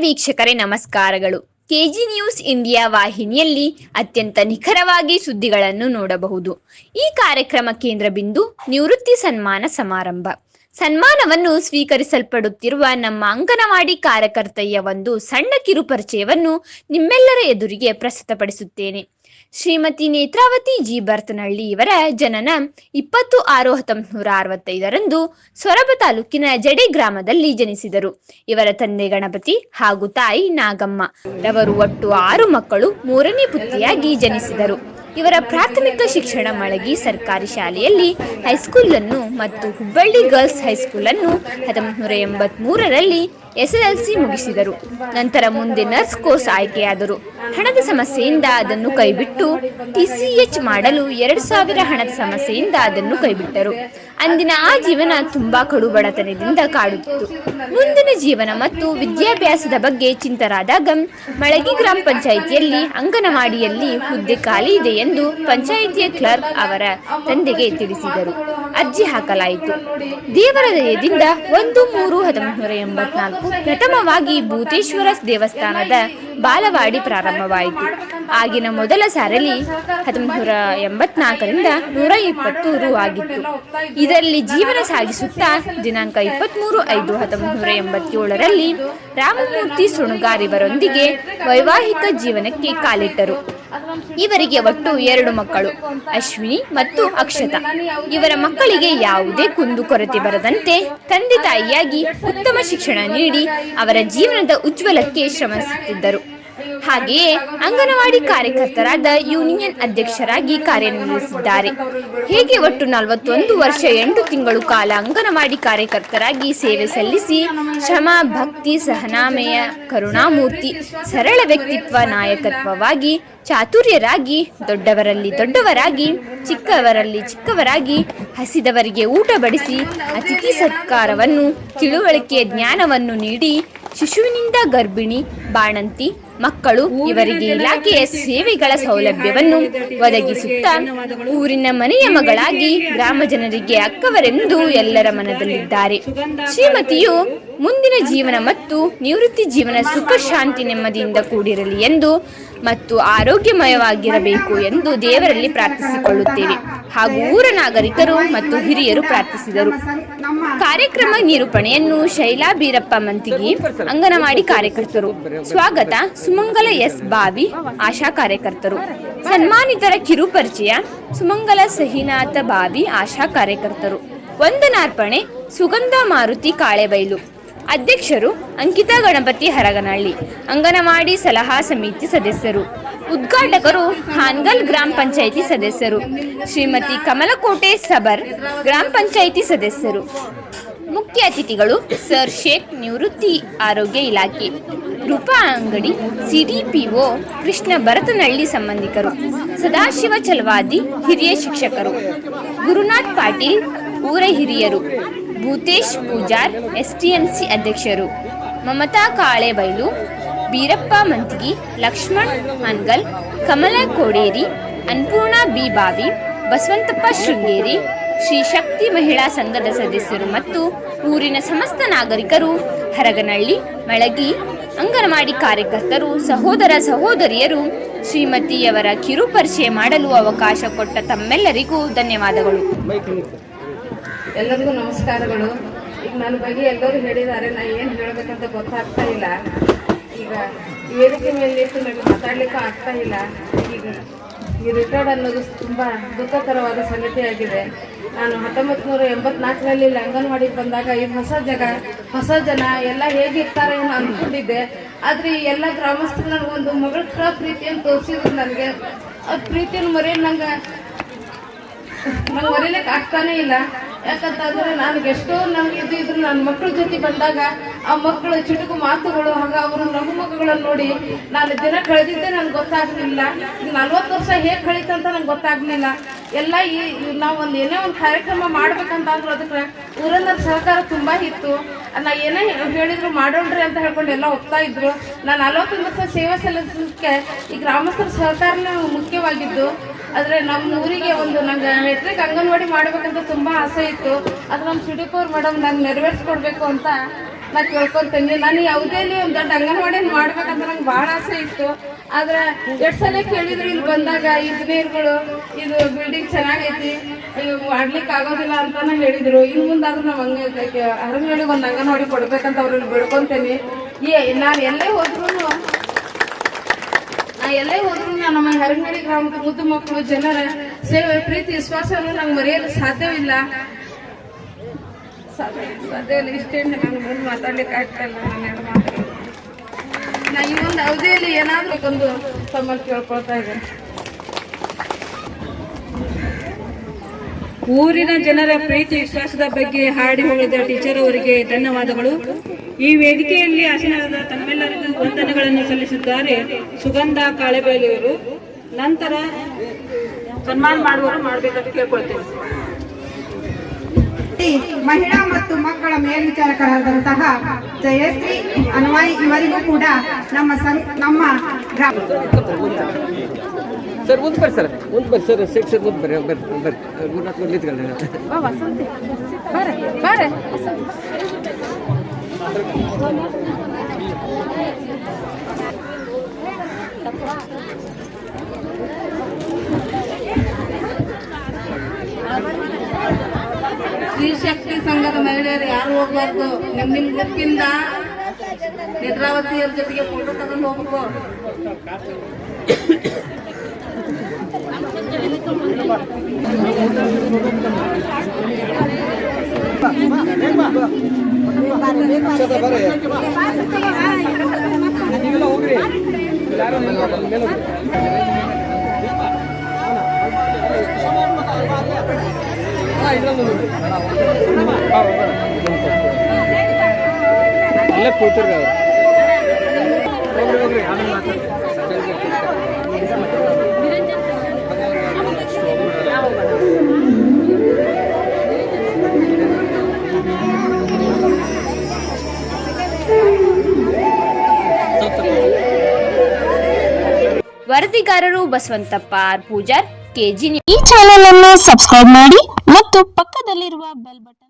ವೀಕ್ಷಕರೇ, ನಮಸ್ಕಾರಗಳು. KG news India ವಾಹಿನಿಯಲ್ಲಿ ಅತ್ಯಂತ ನಿಖರವಾಗಿ ಸುದ್ದಿಗಳನ್ನು ನೋಡಬಹುದು. ಈ ಕಾರ್ಯಕ್ರಮ ಕೇಂದ್ರ ಬಿಂದು ನಿವೃತ್ತಿ ಸನ್ಮಾನ ಸಮಾರಂಭ. ಸನ್ಮಾನವನ್ನು ಸ್ವೀಕರಿಸಲ್ಪಡುತ್ತಿರುವ ನಮ್ಮ ಅಂಗನವಾಡಿ ಕಾರ್ಯಕರ್ತೆಯ ಒಂದು ಸಣ್ಣ ಕಿರುಪರಿಚಯವನ್ನು ನಿಮ್ಮೆಲ್ಲರ ಎದುರಿಗೆ ಪ್ರಸ್ತುತಪಡಿಸುತ್ತೇನೆ. ಶ್ರೀಮತಿ ನೇತ್ರಾವತಿ ಜಿ. ಭರತನಹಳ್ಳಿ ಇವರ ಜನನ ಇಪ್ಪತ್ತು ಆರು ಹತ್ತೊಂಬತ್ತು ನೂರ ಅರವತ್ತೈದರಂದು ಸೊರಬ ತಾಲೂಕಿನ ಜಡೆ ಗ್ರಾಮದಲ್ಲಿ ಜನಿಸಿದರು. ಇವರ ತಂದೆ ಗಣಪತಿ ಹಾಗೂ ತಾಯಿ ನಾಗಮ್ಮ. ರವರು ಒಟ್ಟು ಆರು ಮಕ್ಕಳು, ಮೂರನೇ ಪುತ್ರಿಯಾಗಿ ಜನಿಸಿದರು. ಇವರ ಪ್ರಾಥಮಿಕ ಶಿಕ್ಷಣ ಮಳಗಿ ಸರ್ಕಾರಿ ಶಾಲೆಯಲ್ಲಿ ಹೈಸ್ಕೂಲನ್ನು ಮತ್ತು ಹುಬ್ಬಳ್ಳಿ ಗರ್ಲ್ಸ್ ಹೈಸ್ಕೂಲನ್ನು ಹತ್ತೊಂಬತ್ತು ನೂರ ಎಸ್ಎಲ್ಸಿ ಮುಗಿಸಿದರು. ನಂತರ ಮುಂದೆ ನರ್ಸ್ ಕೋರ್ಸ್ ಆಯ್ಕೆಯಾದರು. ಹಣದ ಸಮಸ್ಯೆಯಿಂದ ಅದನ್ನು ಕೈಬಿಟ್ಟು ಟಿಸಿಎಚ್ ಮಾಡಲು ಎರಡು ಸಾವಿರ ಹಣದ ಸಮಸ್ಯೆಯಿಂದ ಅದನ್ನು ಕೈಬಿಟ್ಟರು. ಅಂದಿನ ಆ ಜೀವನ ತುಂಬಾ ಕಡುಬಡತನದಿಂದ ಕಾಡುತ್ತಿತ್ತು. ಮುಂದಿನ ಜೀವನ ಮತ್ತು ವಿದ್ಯಾಭ್ಯಾಸದ ಬಗ್ಗೆ ಚಿಂತರಾದಾಗ, ಮಳಗಿ ಗ್ರಾಮ ಪಂಚಾಯಿತಿಯಲ್ಲಿ ಅಂಗನವಾಡಿಯಲ್ಲಿ ಹುದ್ದೆ ಖಾಲಿ ಇದೆ ಎಂದು ಪಂಚಾಯಿತಿಯ ಕ್ಲರ್ಕ್ ಅವರ ತಂದೆಗೆ ತಿಳಿಸಿದರು. ಅರ್ಜಿ ಹಾಕಲಾಯಿತು. ದೇವರ ದಯದಿಂದ ಒಂದು ಮೂರು ಹತ್ತೊಂಬತ್ತು ಎಂಬತ್ನಾಲ್ಕು ಪ್ರಥಮವಾಗಿ ಭೂತೇಶ್ವರ ದೇವಸ್ಥಾನದ ಬಾಲವಾಡಿ ಪ್ರಾರಂಭವಾಯಿತು. ಆಗಿನ ಮೊದಲ ಸಾರಲಿ ಹತ್ತೊಂಬತ್ತು ಎಂಬತ್ನಾಲ್ಕರಿಂದ ನೂರ ಇಪ್ಪತ್ತು ರು ಆಗಿತ್ತು. ಇದರಲ್ಲಿ ಜೀವನ ಸಾಗಿಸುತ್ತಾ ದಿನಾಂಕ ಇಪ್ಪತ್ಮೂರು ಐದು ಹತ್ತೊಂಬತ್ತು ನೂರ ಎಂಬತ್ತೇಳರಲ್ಲಿ ರಾಮಮೂರ್ತಿ ಸುಣಗಾರಿವರೊಂದಿಗೆ ವೈವಾಹಿಕ ಜೀವನಕ್ಕೆ ಕಾಲಿಟ್ಟರು. ಇವರಿಗೆ ಒಟ್ಟು ಎರಡು ಮಕ್ಕಳು, ಅಶ್ವಿನಿ ಮತ್ತು ಅಕ್ಷತಾ. ಇವರ ಮಕ್ಕಳಿಗೆ ಯಾವುದೇ ಕುಂದು ಕೊರತೆ ಬರದಂತೆ ತಂದೆ ತಾಯಿಯಾಗಿ ಉತ್ತಮ ಶಿಕ್ಷಣ ನೀಡಿ ಅವರ ಜೀವನದ ಉಜ್ವಲಕ್ಕೆ ಶ್ರಮಿಸುತ್ತಿದ್ದರು. ಹಾಗೆಯೇ ಅಂಗನವಾಡಿ ಕಾರ್ಯಕರ್ತರಾದ ಯೂನಿಯನ್ ಅಧ್ಯಕ್ಷರಾಗಿ ಕಾರ್ಯನಿರ್ವಹಿಸಿದ್ದಾರೆ. ಹೇಗೆ ಒಟ್ಟು ನಲವತ್ತೊಂದು ವರ್ಷ ಎಂಟು ತಿಂಗಳು ಕಾಲ ಅಂಗನವಾಡಿ ಕಾರ್ಯಕರ್ತರಾಗಿ ಸೇವೆ ಸಲ್ಲಿಸಿ ಶ್ರಮ, ಭಕ್ತಿ, ಸಹನಾಮಯ, ಕರುಣಾಮೂರ್ತಿ, ಸರಳ ವ್ಯಕ್ತಿತ್ವ ನಾಯಕತ್ವವಾಗಿ, ಚಾತುರ್ಯರಾಗಿ, ದೊಡ್ಡವರಲ್ಲಿ ದೊಡ್ಡವರಾಗಿ, ಚಿಕ್ಕವರಲ್ಲಿ ಚಿಕ್ಕವರಾಗಿ, ಹಸಿದವರಿಗೆ ಊಟ ಬಡಿಸಿ, ಅತಿಥಿ ಸತ್ಕಾರವನ್ನು, ತಿಳುವಳಿಕೆ ಜ್ಞಾನವನ್ನು ನೀಡಿ, ಶಿಶುವಿನಿಂದ ಗರ್ಭಿಣಿ, ಬಾಣಂತಿ ಮಕ್ಕಳು ಇವರಿಗೆ ಇಲಾಖೆಯ ಸೇವೆಗಳ ಸೌಲಭ್ಯವನ್ನು ಒದಗಿಸುತ್ತಾ ಊರಿನ ಮನೆಯ ಮಗಳಾಗಿ ಗ್ರಾಮ ಜನರಿಗೆ ಅಕ್ಕವರೆಂದು ಎಲ್ಲರ ಮನದಲ್ಲಿದ್ದಾರೆ. ಶ್ರೀಮತಿಯು ಮುಂದಿನ ಜೀವನ ಮತ್ತು ನಿವೃತ್ತಿ ಜೀವನ ಸುಖ ಶಾಂತಿ ನೆಮ್ಮದಿಯಿಂದ ಕೂಡಿರಲಿ ಎಂದು ಮತ್ತು ಆರೋಗ್ಯಮಯವಾಗಿರಬೇಕು ಎಂದು ದೇವರಲ್ಲಿ ಪ್ರಾರ್ಥಿಸಿಕೊಳ್ಳುತ್ತೇವೆ. ಹಾಗೂ ಊರ ನಾಗರಿಕರು ಮತ್ತು ಹಿರಿಯರು ಪ್ರಾರ್ಥಿಸಿದರು. ಕಾರ್ಯಕ್ರಮ ನಿರೂಪಣೆಯನ್ನು ಶೈಲಾ ಬೀರಪ್ಪ ಮಂತಿಗಿ ಅಂಗನವಾಡಿ ಕಾರ್ಯಕರ್ತರು. ಸ್ವಾಗತ, ಸುಮಂಗಲ ಎಸ್ ಬಾವಿ, ಆಶಾ ಕಾರ್ಯಕರ್ತರು. ಸನ್ಮಾನಿತರ ಕಿರು ಪರಿಚಯ, ಸುಮಂಗಲ ಸಹಿನಾಥ ಬಾವಿ, ಆಶಾ ಕಾರ್ಯಕರ್ತರು. ವಂದನಾರ್ಪಣೆ, ಸುಗಂಧ ಮಾರುತಿ ಕಾಳೆಬೈಲು. ಅಧ್ಯಕ್ಷರು ಅಂಕಿತಾ ಗಣಪತಿ ಹರಗನಹಳ್ಳಿ, ಅಂಗನವಾಡಿ ಸಲಹಾ ಸಮಿತಿ ಸದಸ್ಯರು, ಉದ್ಘಾಟಕರು ಹಾನ್ಗಲ್ ಗ್ರಾಮ ಪಂಚಾಯಿತಿ ಸದಸ್ಯರು, ಶ್ರೀಮತಿ ಕಮಲಕೋಟೆ ಸಬರ್ ಗ್ರಾಮ ಪಂಚಾಯಿತಿ ಸದಸ್ಯರು. ಮುಖ್ಯ ಅತಿಥಿಗಳು ಸರ್ ಶೇಖ್ ನಿವೃತ್ತಿ ಆರೋಗ್ಯ ಇಲಾಖೆ, ರೂಪಾ ಅಂಗಡಿ ಸಿಡಿಪಿಒ ಕೃಷ್ಣ ಭರತನಹಳ್ಳಿ ಸಂಬಂಧಿಕರು, ಸದಾಶಿವ ಚಲವಾದಿ ಹಿರಿಯ ಶಿಕ್ಷಕರು, ಗುರುನಾಥ್ ಪಾಟೀಲ್, ಊರ ಹಿರಿಯರು. ಭೂತೇಶ್ ಪೂಜಾರ್, ಎಸ್ಟಿಎಂಸಿ ಅಧ್ಯಕ್ಷರು ಮಮತಾ ಕಾಳೆಬೈಲು, ಬೀರಪ್ಪ ಮಂತ್ಗಿ, ಲಕ್ಷ್ಮಣ್ ಹನ್ಗಲ್, ಕಮಲ ಕೋಡೇರಿ, ಅನ್ನಪೂರ್ಣ ಬಿ ಬಾವಿ, ಬಸವಂತಪ್ಪ ಶೃಂಗೇರಿ, ಶ್ರೀ ಶಕ್ತಿ ಮಹಿಳಾ ಸಂಘದ ಸದಸ್ಯರು ಮತ್ತು ಊರಿನ ಸಮಸ್ತ ನಾಗರಿಕರು, ಹರಗನಹಳ್ಳಿ, ಮಳಗಿ, ಅಂಗನವಾಡಿ ಕಾರ್ಯಕರ್ತರು, ಸಹೋದರ ಸಹೋದರಿಯರು, ಶ್ರೀಮತಿಯವರ ಕಿರು ಪರಿಚಯ ಮಾಡಲು ಅವಕಾಶ ಕೊಟ್ಟ ತಮ್ಮೆಲ್ಲರಿಗೂ ಧನ್ಯವಾದಗಳು. ಎಲ್ಲರಿಗೂ ನಮಸ್ಕಾರಗಳು. ಈಗ ನನ್ನ ಬಗ್ಗೆ ಎಲ್ಲರೂ ಹೇಳಿದ್ದಾರೆ, ನಾ ಏನು ಹೇಳಬೇಕಂತ ಗೊತ್ತಾಗ್ತಾ ಇಲ್ಲ. ಈಗ ವೇದಿಕೆ ಮೇಲೆ ನನಗೆ ಮಾತಾಡ್ಲಿಕ್ಕೂ ಆಗ್ತಾ ಇಲ್ಲ. ಈಗ ಈ ರಿಟೈರ್ಡ್ ಅನ್ನೋದು ತುಂಬ ದುಃಖಕರವಾದ ಸಂಗತಿಯಾಗಿದೆ ನಾನು ಹತ್ತೊಂಬತ್ತು ನೂರ ಎಂಬತ್ನಾಲ್ಕರಲ್ಲಿ ಇಲ್ಲಿ ಅಂಗನವಾಡಿಗೆ ಬಂದಾಗ ಈ ಹೊಸ ಜಗ, ಹೊಸ ಜನ ಎಲ್ಲ ಹೇಗಿರ್ತಾರೆ ಅನ್ನೋ ಅಂದ್ಕೊಂಡಿದ್ದೆ ಆದರೆ ಈ ಎಲ್ಲ ಗ್ರಾಮಸ್ಥರು ನನಗೊಂದು ಮಗಳ ಥರ ಪ್ರೀತಿಯನ್ನು ತೋರಿಸಿದ್ರು ನನಗೆ. ಆ ಪ್ರೀತಿಯನ್ನು ಮರೆಯಲು ನಂಗೆ ನಂಗೆ ಮರೀಲಿಕ್ಕೆ ಆಗ್ತಾನೇ ಇಲ್ಲ. ಯಾಕಂತಂದ್ರೆ ನನಗೆ ಎಷ್ಟೋ ನಮ್ಗೆ ಇದು ಇದ್ರು ನನ್ನ ಮಕ್ಕಳ ಜೊತೆ ಬಂದಾಗ ಆ ಮಕ್ಕಳ ಚುಟುಕು ಮಾತುಗಳು, ಹಾಗ ಅವರು ನಗು ನೋಡಿ ನಾನು ದಿನ ಕಳೆದಿದ್ದೆ ನನಗೆ ಗೊತ್ತಾಗ್ಲಿಲ್ಲ. ನಲ್ವತ್ತು ವರ್ಷ ಹೇಗೆ ಕಳೀತಂತ ನಂಗೆ ಗೊತ್ತಾಗ್ಲಿಲ್ಲ. ಎಲ್ಲ ಈ ನಾವು ಒಂದು ಏನೇ ಒಂದು ಕಾರ್ಯಕ್ರಮ ಮಾಡ್ಬೇಕಂತಂದ್ರೆ ಅದಕ್ಕೆ ಊರನ್ನ ಸಹಕಾರ ತುಂಬಾ ಇತ್ತು. ನಾ ಏನೇ ಹೇಳಿದ್ರು ಮಾಡೋಣ್ರಿ ಅಂತ ಹೇಳ್ಕೊಂಡು ಎಲ್ಲ ಒಪ್ತಾ ಇದ್ರು. ನಾನು ನಲ್ವತ್ತೊಂದು ವರ್ಷ ಸೇವೆ ಸಲ್ಲಿಸಲಿಕ್ಕೆ ಈ ಗ್ರಾಮಸ್ಥರ ಸಹಕಾರನೇ ಮುಖ್ಯವಾಗಿದ್ದು. ಆದರೆ ನಮ್ಮ ಊರಿಗೆ ಒಂದು ನಂಗೆ ಮೆಟ್ರಿಕ್ ಅಂಗನವಾಡಿ ಮಾಡ್ಬೇಕಂತ ತುಂಬ ಆಸೆ ಇತ್ತು. ಅದು ನಮ್ಮ ಸುಡೀಪವ್ರ ಮೇಡಮ್ ನಂಗೆ ನೆರವೇರಿಸ್ಕೊಡ್ಬೇಕು ಅಂತ ನಾ ಕೇಳ್ಕೊಂತೀನಿ ನಾನು ಯಾವುದೇ ಒಂದು ದೊಡ್ಡ ಅಂಗನವಾಡಿ ಮಾಡ್ಬೇಕಂತ ನಂಗೆ ಭಾಳ ಆಸೆ ಇತ್ತು. ಆದ್ರೆ ಎರಡು ಸಲ ಕೇಳಿದ್ರು ಇಲ್ಲಿ ಬಂದಾಗ ಇಂಜಿನಿಯರ್ಗಳು, ಇದು ಬಿಲ್ಡಿಂಗ್ ಚೆನ್ನಾಗೈತಿ ಮಾಡ್ಲಿಕ್ಕೆ ಆಗೋದಿಲ್ಲ ಅಂತಾನೆ ಹೇಳಿದ್ರು. ಇನ್ನು ಮುಂದಾದ್ರೂ ನಾವು ಹಂಗ ಹರಮಗಳಿಗೆ ಒಂದು ಅಂಗನವಾಡಿ ಕೊಡ್ಬೇಕಂತ ಅವ್ರನ್ನ ಬೇಡ್ಕೊಂತೇನೆ. ಏ, ನಾನು ಎಲ್ಲೇ ಹೋದ್ರೂ ಎಲ್ಲೇ ಹೋದ್ರು ನಮ್ಮ ಹರಗನಹಳ್ಳಿ ಗ್ರಾಮದ ಮುದ್ದು ಮಕ್ಕಳು, ಜನರ ಸೇವೆ, ಪ್ರೀತಿ, ವಿಶ್ವಾಸವನ್ನು ನಂಗೆ ಮರೆಯಲು ಸಾಧ್ಯವಿಲ್ಲ. ಸಾಧ್ಯ ಸಾಧ್ಯ ಇಲ್ಲ. ಇಷ್ಟೇ ನಾನು ಮುಂದೆ ಮಾತಾಡ್ಲಿಕ್ಕೆ ಆಗ್ತಾ ಇಲ್ಲ. ನಾನು ಎರಡು ಮಾತಾಡೋದು ನಾ ಒಂದು ಅವಧಿಯಲ್ಲಿ ಏನಾದರೂ ಒಂದು ತಮ್ಮಲ್ಲಿ ಕೇಳ್ಕೊಳ್ತಾ ಇದ್ದೇನೆ. ಊರಿನ ಜನರ ಪ್ರೀತಿ, ವಿಶ್ವಾಸದ ಬಗ್ಗೆ ಹಾಡಿ ಹೇಳಿದ ಟೀಚರ್ ಅವರಿಗೆ ಧನ್ಯವಾದಗಳು. ಈ ವೇದಿಕೆಯಲ್ಲಿ ಆಸೀನರಾದ ತಮ್ಮೆಲ್ಲರಿಗೂ ವಂದನೆಗಳನ್ನು ಸಲ್ಲಿಸಿದ್ದಾರೆ ಸುಗಂಧ ಕಾಳೆಬೈಲಿಯವರು ನಂತರ ಸನ್ಮಾನ ಮಾಡುವವರು ಮಾಡಬೇಕಂತ ಕೇಳ್ಕೊಳ್ತೇವೆ ಮಹಿಳಾ ಮತ್ತು ಮಕ್ಕಳ ಮೇಲ್ವಿಚಾರಕರಾದಂತಹ ಜಯಶ್ರೀ ಅನ್ವಾಯಿ ಇವರಿಗೂ ಕೂಡ ನಮ್ಮ ಸಂ- ನಮ್ಮ ಗ್ರಾಮ ಸರ್ ಮುಂದೆ ಬರ್ರಿ ಸರ್. ಮುಂದೆ ಬರ್ರಿ ಸರ್ ಶಿಕ್ಷಕ ಮುಂದೆ ಬರ್ರಿ ಬರ್ರಿ ಬರ್ರಿ. ಮೂರ್ನಾಲ್ಕು ಮಂದಿ ನಿಂತ್ಕೊಳ್ಳಿ ಸ್ತ್ರೀ ಶಕ್ತಿ ಸಂಘದ ಮಹಿಳೆಯರು ಯಾರು ಹೋಗ್ಬಾರ್ದು ನಿಮ್ ನಿಮ್ ಗುಂಪಿಂದ ನೇತ್ರಾವತಿಯವ್ರ ಜೊತೆಗೆ ಫೋಟೋ ತಗೊಂಡು ಹೋಗ್ಬೇಕು ಅಲ್ಲೇ ಕೂತಿರ್ಗ ಹೋಗ್ರಿ ಹೋಗ್ರಿ ಆಮೇಲೆ ಮಾತಾಡ್ರಿ ವರದಿಗಾರರು ಬಸವಂತಪ್ಪ ಪೂಜಾರ್ ಕೆಜಿ ಈ ಚಾನೆಲ್ ಅನ್ನು ಸಬ್ಸ್ಕ್ರೈಬ್ ಮಾಡಿ ಮತ್ತು ಪಕ್ಕದಲ್ಲಿರುವ ಬೆಲ್ ಬಟನ್